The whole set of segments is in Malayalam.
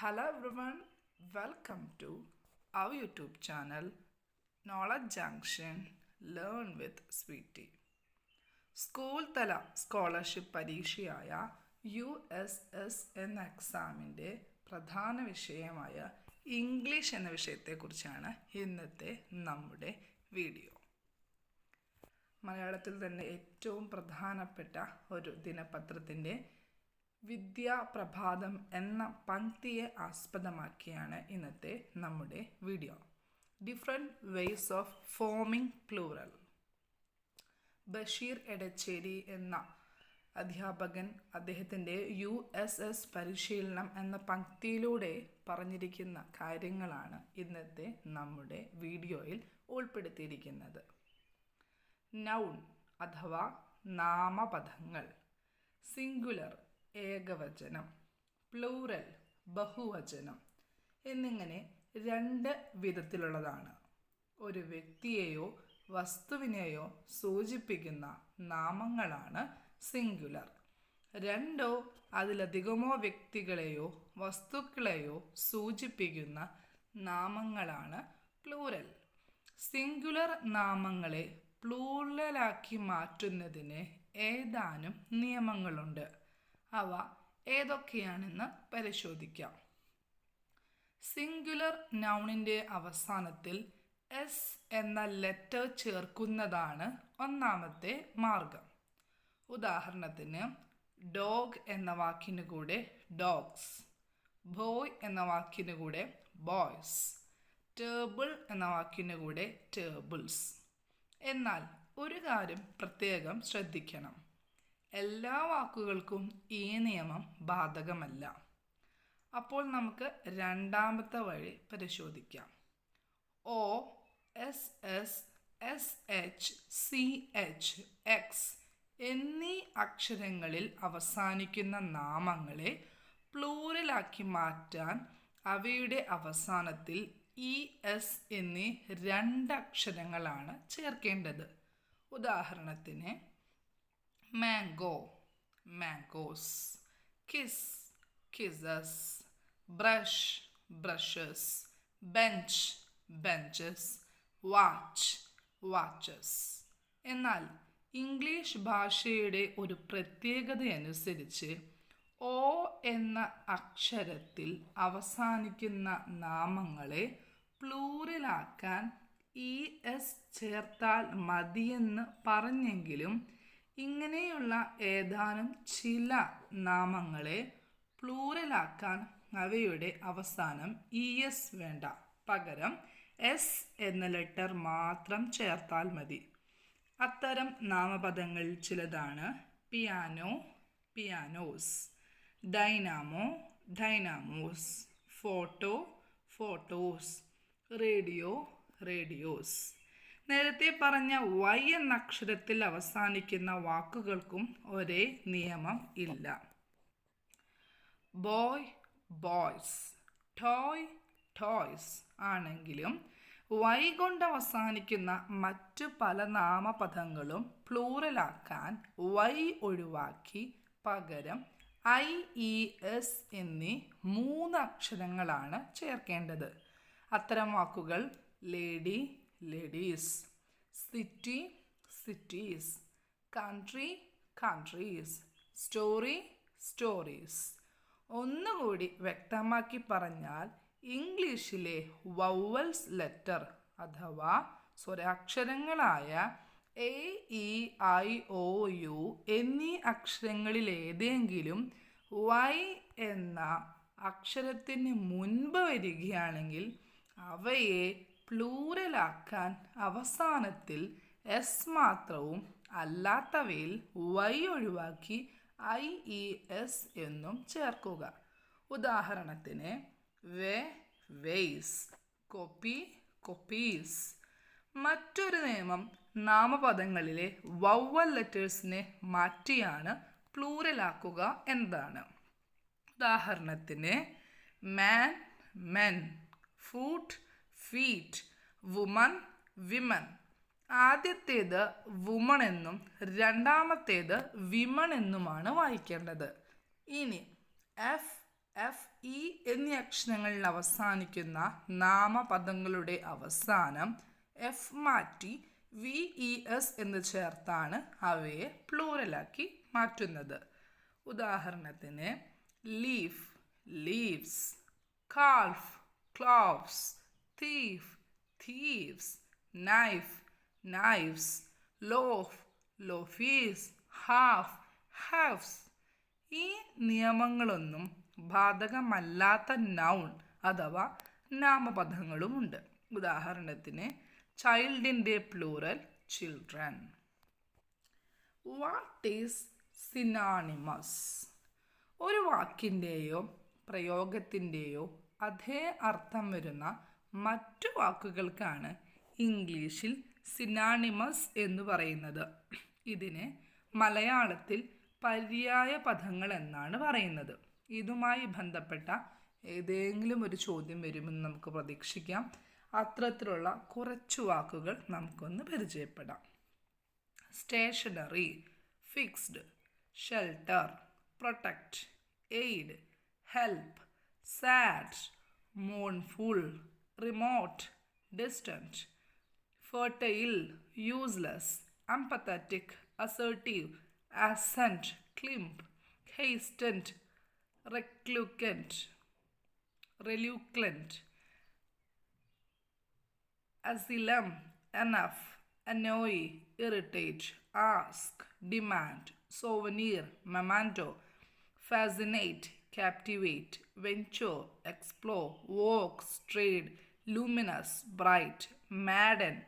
Hello everyone, welcome to our YouTube channel knowledge junction learn with Sweetie. School തല സ്കോളർഷിപ്പ് പരീക്ഷയായ യു എസ് എസ് എന്ന എക്സാമിന്റെ പ്രധാന വിഷയമായ ഇംഗ്ലീഷ് എന്ന വിഷയത്തെക്കുറിച്ചാണ് ഇന്നത്തെ നമ്മുടെ വീഡിയോ മലയാളത്തിൽ തന്നെ ഏറ്റവും പ്രധാനപ്പെട്ട ഒരു ദിനപത്രത്തിന്റെ വിദ്യാപ്രഭാതം എന്ന പങ്ക്തിയെ ആസ്പദമാക്കിയാണ് ഇന്നത്തെ നമ്മുടെ video. Different ways of forming plural Basheer Edachery എന്ന അധ്യാപകൻ അദ്ദേഹത്തിന്റെ യു എസ് എസ് പരിശീലനം എന്ന പങ്ക്തിയിലൂടെ പറഞ്ഞിരിക്കുന്ന കാര്യങ്ങളാണ് ഇന്നത്തെ നമ്മുടെ വീഡിയോയിൽ ഉൾപ്പെടുത്തിയിരിക്കുന്നത്. നൗൺ അഥവാ നാമപദങ്ങൾ സിംഗുലർ ഏകവചനം പ്ലൂറൽ ബഹുവചനം എന്നിങ്ങനെ രണ്ട് വിധത്തിലുള്ളതാണ്. ഒരു വ്യക്തിയെയോ വസ്തുവിനെയോ സൂചിപ്പിക്കുന്ന നാമങ്ങളാണ് സിംഗുലർ രണ്ടോ അതിലധികമോ വ്യക്തികളെയോ വസ്തുക്കളെയോ സൂചിപ്പിക്കുന്ന നാമങ്ങളാണ് പ്ലൂറൽ സിംഗുലർ നാമങ്ങളെ പ്ലൂറലാക്കി മാറ്റുന്നതിന് ഏതാനും നിയമങ്ങളുണ്ട്. അവ ഏതൊക്കെയാണെന്ന് പരിശോധിക്കാം. സിംഗുലർ നൗണിന്റെ അവസാനത്തിൽ എസ് എന്ന ലെറ്റർ ചേർക്കുന്നതാണ് ഒന്നാമത്തെ മാർഗം. ഉദാഹരണത്തിന് ഡോഗ് എന്ന വാക്കിന് കൂടെ ഡോഗ്സ് ബോയ് എന്ന വാക്കിന് കൂടെ ബോയ്സ് ടേബിൾ എന്ന വാക്കിന് കൂടെ ടേബിൾസ് എന്നാൽ ഒരു കാര്യം പ്രത്യേകം ശ്രദ്ധിക്കണം. എല്ലാ വാക്കുകൾക്കും ഈ നിയമം ബാധകമല്ല. അപ്പോൾ നമുക്ക് രണ്ടാമത്തെ വഴി പരിശോധിക്കാം. O S S S H C H X എന്നീ അക്ഷരങ്ങളിൽ അവസാനിക്കുന്ന നാമങ്ങളെ പ്ലൂറലാക്കി മാറ്റാൻ അവയുടെ അവസാനത്തിൽ ഇ എസ് എന്നീ രണ്ടക്ഷരങ്ങളാണ് ചേർക്കേണ്ടത്. ഉദാഹരണത്തിന് mango mangoes, kiss, kisses, brush, brushes, bench, benches, watch, watches. എന്നാൽ ഇംഗ്ലീഷ് ഭാഷയുടെ ഒരു പ്രത്യേകതയനുസരിച്ച് ഓ എന്ന അക്ഷരത്തിൽ അവസാനിക്കുന്ന നാമങ്ങളെ പ്ലൂറിലാക്കാൻ ഇ എസ് ചേർത്താൽ മതിയെന്ന് പറഞ്ഞെങ്കിലും ഇങ്ങനെയുള്ള ഏതാനും ചില നാമങ്ങളെ പ്ലൂറലാക്കാൻ അവയുടെ അവസാനം ഇ എസ് വേണ്ട. പകരം എസ് എന്ന ലെറ്റർ മാത്രം ചേർത്താൽ മതി. അത്തരം നാമപദങ്ങൾ ചിലതാണ്. Piano pianos dynamo dynamos photo photos radio radios നേരത്തെ പറഞ്ഞ വൈ എന്ന അക്ഷരത്തിൽ അവസാനിക്കുന്ന വാക്കുകൾക്കും ഒരേ നിയമം ഇല്ല. ബോയ് ബോയ്സ് ടോയ് ടോയ്സ് ആണെങ്കിലും വൈ കൊണ്ട് അവസാനിക്കുന്ന മറ്റു പല നാമപദങ്ങളും പ്ലൂറലാക്കാൻ വൈ ഒഴിവാക്കി പകരം ഐ ഇ എസ് എന്നീ മൂന്ന് അക്ഷരങ്ങളാണ് ചേർക്കേണ്ടത്. അത്തരം വാക്കുകൾ lady ladies city cities country countries story stories ഒന്നുകൂടി വ്യക്തമാക്കി പറഞ്ഞാൽ ഇംഗ്ലീഷിലെ വൗവൽസ് ലെറ്റർ അഥവാ സ്വരാക്ഷരങ്ങളായ A E I O U എന്നീ അക്ഷരങ്ങളിലേതെങ്കിലും വൈ എന്ന അക്ഷരത്തിന് മുൻപ് വരികയാണെങ്കിൽ അവയെ പ്ലൂറലാക്കാൻ അവസാനത്തിൽ എസ് മാത്രവും അല്ലാത്തവയിൽ വൈ ഒഴിവാക്കി ഐ ഇ എസ് എന്നും ചേർക്കുക. ഉദാഹരണത്തിന് വേ വെയ്സ് കൊപ്പി കൊപ്പീസ്. മറ്റൊരു നിയമം നാമപദങ്ങളിലെ വവ്വൽ ലെറ്റേഴ്സിനെ മാറ്റിയാണ് പ്ലൂറലാക്കുക എന്നതാണ്. ഉദാഹരണത്തിന് man men foot feet woman women ആദ്യത്തേത് വുമൺ എന്നും രണ്ടാമത്തേത് വിമൺ എന്നുമാണ് വായിക്കേണ്ടത്. ഇനി എഫ് എഫ് ഇ എന്നീ അക്ഷരങ്ങളിൽ അവസാനിക്കുന്ന നാമപദങ്ങളുടെ അവസാനം എഫ് മാറ്റി വി ഇ എസ് എന്ന് ചേർത്താണ് അവയെ പ്ലൂറലാക്കി മാറ്റുന്നത്. ഉദാഹരണത്തിന് leaf leaves calf calves thief thieves, knife, knives, loaf, loafies, half, halves. ഈ നിയമങ്ങളൊന്നും ബാധകമല്ലാത്ത നൗൺ അഥവാ നാമപദങ്ങളുമുണ്ട് ഉദാഹരണത്തിന് ചൈൽഡിന്റെ plural children what is synonyms ഒരു വാക്കിന്റെയോ പ്രയോഗത്തിന്റെയോ അതേ അർത്ഥം വരുന്ന മറ്റു വാക്കുകൾക്കാണ് ഇംഗ്ലീഷിൽ സിനാണിമസ് എന്ന് പറയുന്നത്. ഇതിന് മലയാളത്തിൽ പര്യായ പദങ്ങൾ എന്നാണ് പറയുന്നത്. ഇതുമായി ബന്ധപ്പെട്ട ഏതെങ്കിലും ഒരു ചോദ്യം വരുമെന്ന് നമുക്ക് പ്രതീക്ഷിക്കാം. അത്തരത്തിലുള്ള കുറച്ചു വാക്കുകൾ നമുക്കൊന്ന് പരിചയപ്പെടാം. Stationary fixed shelter protect aid help sad mournful remote, distant, fertile, useless, empathetic, assertive, assent, climp, hastened, reclucent, reluctant, asylum, enough, annoy, irritate, ask, demand, souvenir, memento, fascinate, captivate, venture, explore, walk, strayed, luminous, bright, madden,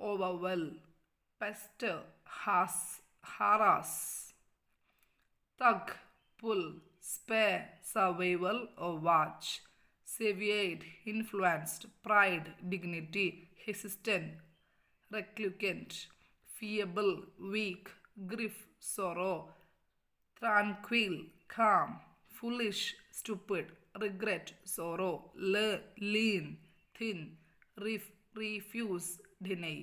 overwhelm, pester, has, harass, thug, pull, spare, survival or watch, seviate, influenced, pride, dignity, hesitant, reclucent, feeble, weak, grief, sorrow, tranquil, calm, foolish, stupid, regret, sorrow, le- lean, thin, ref- refuse, deny.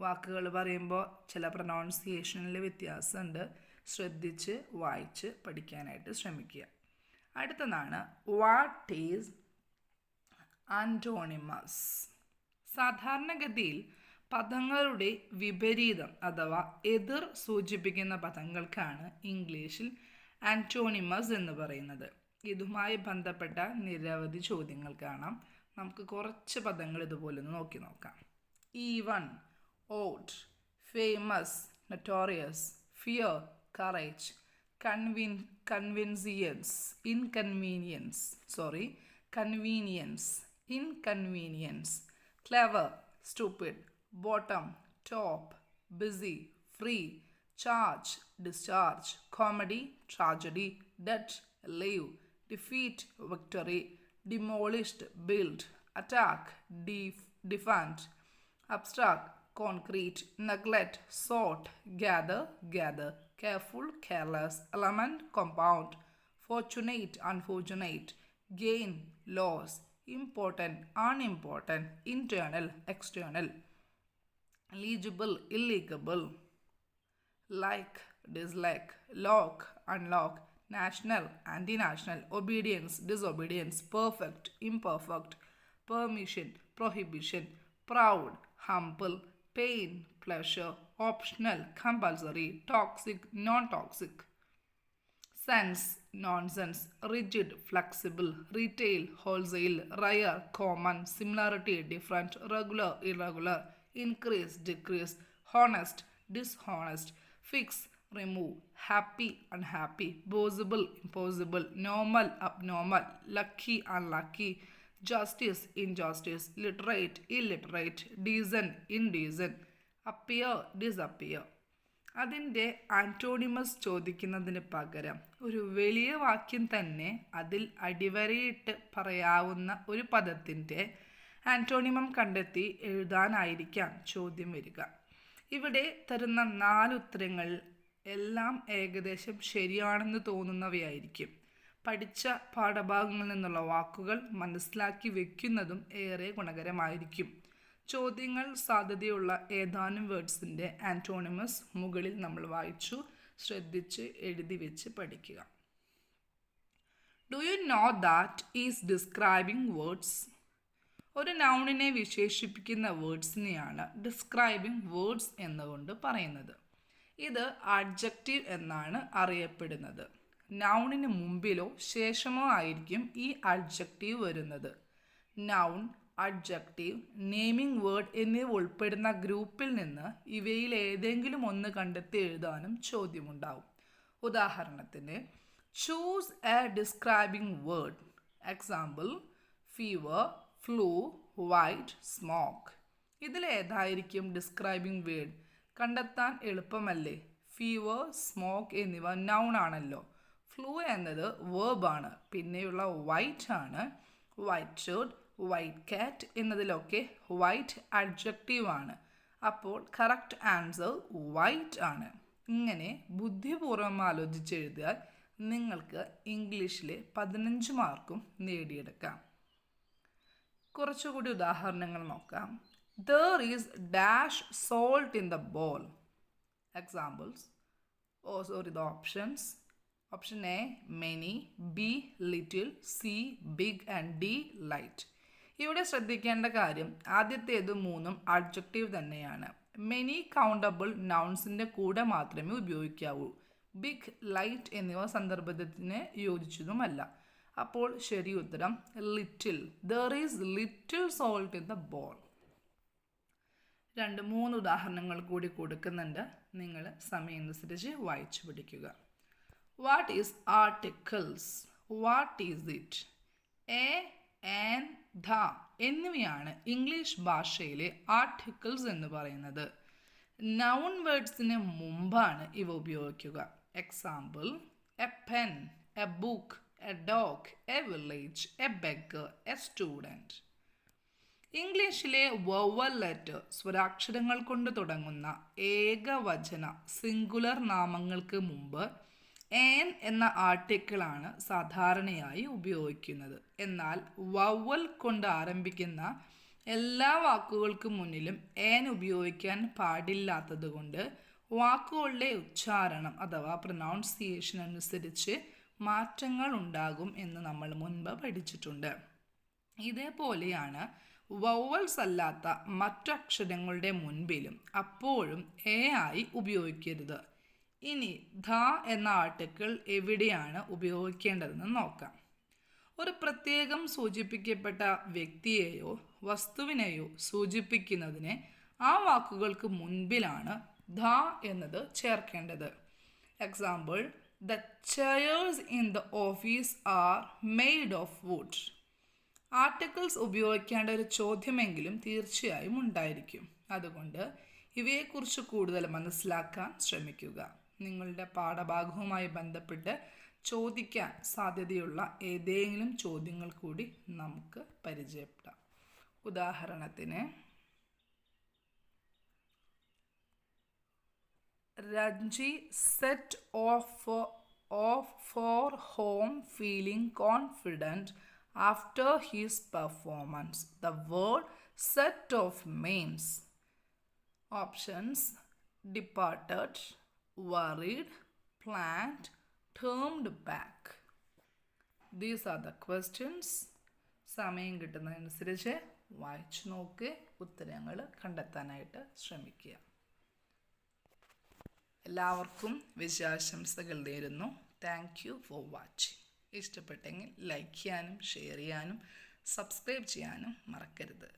വാക്കുകൾ പറയുമ്പോൾ ചില പ്രൊനൗൺസിയേഷനിൽ വ്യത്യാസമുണ്ട് ശ്രദ്ധിച്ച് വായിച്ച് പഠിക്കാനായിട്ട് ശ്രമിക്കുക. അടുത്തതാണ് വാട്ട് ഈസ് ആന്റോണിമസ് സാധാരണഗതിയിൽ പദങ്ങളുടെ വിപരീതം അഥവാ എതിർ സൂചിപ്പിക്കുന്ന പദങ്ങൾക്കാണ് ഇംഗ്ലീഷിൽ ആന്റോണിമസ് എന്ന് പറയുന്നത്. ഇതുമായി ബന്ധപ്പെട്ട നിരവധി ചോദ്യങ്ങൾ കാണാം. നമുക്ക് കുറച്ച് പദങ്ങൾ ഇതുപോലെ ഒന്ന് നോക്കി നോക്കാം. Even odd famous notorious fear courage കൺവിൻ convenience inconvenience sorry convenience inconvenience clever stupid bottom top busy free charge discharge comedy tragedy debt leave, defeat, victory, demolished, build, attack, def- defend, abstract, concrete, neglect, sort, gather, gather, careful, careless, element, compound, fortunate, unfortunate, gain, loss, important, unimportant, internal, external, legible, illegible, like, dislike, lock, unlock, national, anti-national, obedience, disobedience, perfect, imperfect, permission, prohibition, proud, humble, pain, pleasure, optional, compulsory, toxic, non-toxic, sense, nonsense, rigid, flexible, retail, wholesale, rare, common, similarity, different, regular, irregular, increase, decrease, honest, dishonest, fix, remove, happy, unhappy, possible, impossible, normal, abnormal, lucky, unlucky, justice, injustice, literate, illiterate, decent, indecent, appear, disappear. അതിന്റെ ആന്റോണിമസ് ചോദിക്കുന്നതിന് പകരം ഒരു വലിയ വാക്യം തന്നെ അതിൽ അടിവരയിട്ട് പറയാവുന്ന ഒരു പദത്തിന്റെ ആന്റോണിമം കണ്ടെത്തി എഴുതാനായിരിക്കാം ചോദ്യം വരിക ഇവിടെ തരുന്ന നാല് ഉത്തരങ്ങൾ എല്ലാം ഏകദേശം ശരിയാണെന്ന് തോന്നുന്നവയായിരിക്കും. പഠിച്ച പാഠഭാഗങ്ങളിൽ നിന്നുള്ള വാക്കുകൾ മനസ്സിലാക്കി വെക്കുന്നതും ഏറെ ഗുണകരമായിരിക്കും. ചോദ്യങ്ങൾ സാധ്യതയുള്ള ഏതാനും വേർഡ്സിന്റെ ആന്റോണിമസ് മുകളിൽ നമ്മൾ വായിച്ചു ശ്രദ്ധിച്ച് എഴുതി വെച്ച് പഠിക്കുക. Do you know that is describing words ഒരു നൗണിനെ വിശേഷിപ്പിക്കുന്ന വേർഡ്സിനെയാണ് ഡിസ്ക്രൈബിംഗ് വേർഡ്സ് എന്നുകൊണ്ട് പറയുന്നത്. ഇത് അഡ്ജക്റ്റീവ് എന്നാണ് അറിയപ്പെടുന്നത്. നൗണിന് മുമ്പിലോ ശേഷമോ ആയിരിക്കും ഈ അഡ്ജക്റ്റീവ് വരുന്നത്. നൗൺ അഡ്ജക്റ്റീവ് നെയിമിംഗ് വേർഡ് എന്നിവ ഉൾപ്പെടുന്ന ഗ്രൂപ്പിൽ നിന്ന് ഇവയിൽ ഏതെങ്കിലും ഒന്ന് കണ്ടെത്തി എഴുതാനും ചോദ്യമുണ്ടാവും. ഉദാഹരണത്തിന് choose a describing word example fever flu white smoke ഇതിലേതായിരിക്കും describing word കണ്ടെത്താൻ എളുപ്പമല്ലേ? ഫീവർ സ്മോക്ക് എന്നിവ നൗൺ ആണല്ലോ. ഫ്ലൂ എന്നത് വേർബാണ് പിന്നെയുള്ള വൈറ്റ് ആണ്. വൈറ്റ് ഷർട്ട് വൈറ്റ് കാറ്റ് എന്നതിലൊക്കെ വൈറ്റ് അഡ്ജക്റ്റീവ് ആണ്. അപ്പോൾ കറക്റ്റ് ആൻസർ വൈറ്റ് ആണ്. ഇങ്ങനെ ബുദ്ധിപൂർവം ആലോചിച്ചെഴുതിയാൽ നിങ്ങൾക്ക് ഇംഗ്ലീഷിലെ പതിനഞ്ച് മാർക്കും നേടിയെടുക്കാം. കുറച്ചുകൂടി ഉദാഹരണങ്ങൾ നോക്കാം. There is dash salt in the bowl examples oh sorry the options option A many B little C big and D light ഇവിടെ ശ്രദ്ധിക്കേണ്ട കാര്യം ആദ്യത്തേത് മൂന്നും അഡ്ജക്റ്റീവ് തന്നെയാണ്. മെനി കൗണ്ടബിൾ നൗൺസിന്റെ കൂടെ മാത്രമേ ഉപയോഗിക്കാവൂ. ബിഗ് ലൈറ്റ് എന്നിവ സന്ദർഭത്തിന് യോജിച്ചതുമല്ല. അപ്പോൾ ശരി ഉത്തരം little there is little salt in the bowl രണ്ട് മൂന്ന് ഉദാഹരണങ്ങൾ കൂടി കൊടുക്കുന്നുണ്ട്. നിങ്ങൾ സമയമനുസരിച്ച് വായിച്ചു പിടിക്കുക. What is articles what is it A and the എന്നിവയാണ് ഇംഗ്ലീഷ് ഭാഷയിലെ ആർട്ടിക്കിൾസ് എന്ന് പറയുന്നത്. നൗൺ വേർഡ്സിന് മുമ്പാണ് ഇവ ഉപയോഗിക്കുക. Example a pen a book a dog a village a beggar a student ഇംഗ്ലീഷിലെ വവൽ ലെറ്റർ സ്വരാക്ഷരങ്ങൾ കൊണ്ട് തുടങ്ങുന്ന ഏകവചന സിംഗുലർ നാമങ്ങൾക്ക് മുമ്പ് ഏൻ എന്ന ആർട്ടിക്കിളാണ് സാധാരണയായി ഉപയോഗിക്കുന്നത്. എന്നാൽ വവൽ കൊണ്ട് ആരംഭിക്കുന്ന എല്ലാ വാക്കുകൾക്കും മുന്നിലും ഏൻ ഉപയോഗിക്കാൻ പാടില്ലാത്തതുകൊണ്ട് വാക്കുകളുടെ ഉച്ചാരണം അഥവാ പ്രൊനൗൺസിയേഷൻ അനുസരിച്ച് മാറ്റങ്ങൾ ഉണ്ടാകും എന്ന് നമ്മൾ മുൻപ് പഠിച്ചിട്ടുണ്ട്. ഇതേപോലെയാണ് വവൽസ് അല്ലാത്ത മറ്റക്ഷരങ്ങളുടെ മുൻപിലും അപ്പോഴും എ ആയി ഉപയോഗിക്കരുത്. ഇനി ധ എന്ന ആർട്ടിക്കിൾ എവിടെയാണ് ഉപയോഗിക്കേണ്ടതെന്ന് നോക്കാം. ഒരു പ്രത്യേകം സൂചിപ്പിക്കപ്പെട്ട വ്യക്തിയെയോ വസ്തുവിനെയോ സൂചിപ്പിക്കുന്നതിന് ആ വാക്കുകൾക്ക് മുൻപിലാണ് ധ എന്നത് ചേർക്കേണ്ടത്. Example the chairs in the office are made of wood articles ഉപയോഗിക്കേണ്ട ഒരു ചോദ്യമെങ്കിലും തീർച്ചയായും ഉണ്ടായിരിക്കും. അതുകൊണ്ട് ഇവയെക്കുറിച്ച് കൂടുതൽ മനസ്സിലാക്കാൻ ശ്രമിക്കുക. നിങ്ങളുടെ പാഠഭാഗവുമായി ബന്ധപ്പെട്ട് ചോദിക്കാൻ സാധ്യതയുള്ള ഏതെങ്കിലും ചോദ്യങ്ങൾ കൂടി നമുക്ക് പരിചയപ്പെടാം. ഉദാഹരണത്തിന് Ranji set off off for home feeling confident after his performance. The word set of means options departed, worried, planned, turned back. These are the questions. സമയം കിട്ടുന്നതനുസരിച്ച് വായിച്ചു നോക്കി ഉത്തരങ്ങൾ കണ്ടെത്താനായിട്ട് ശ്രമിക്കുക എല്ലാവർക്കും വിജയാശംസകൾ നേരുന്നു താങ്ക് യു ഫോർ വാച്ചിങ് ഇഷ്ടപ്പെട്ടെങ്കിൽ ലൈക്ക് ചെയ്യാനും ഷെയർ ചെയ്യാനും സബ്സ്ക്രൈബ് ചെയ്യാനും മറക്കരുത്.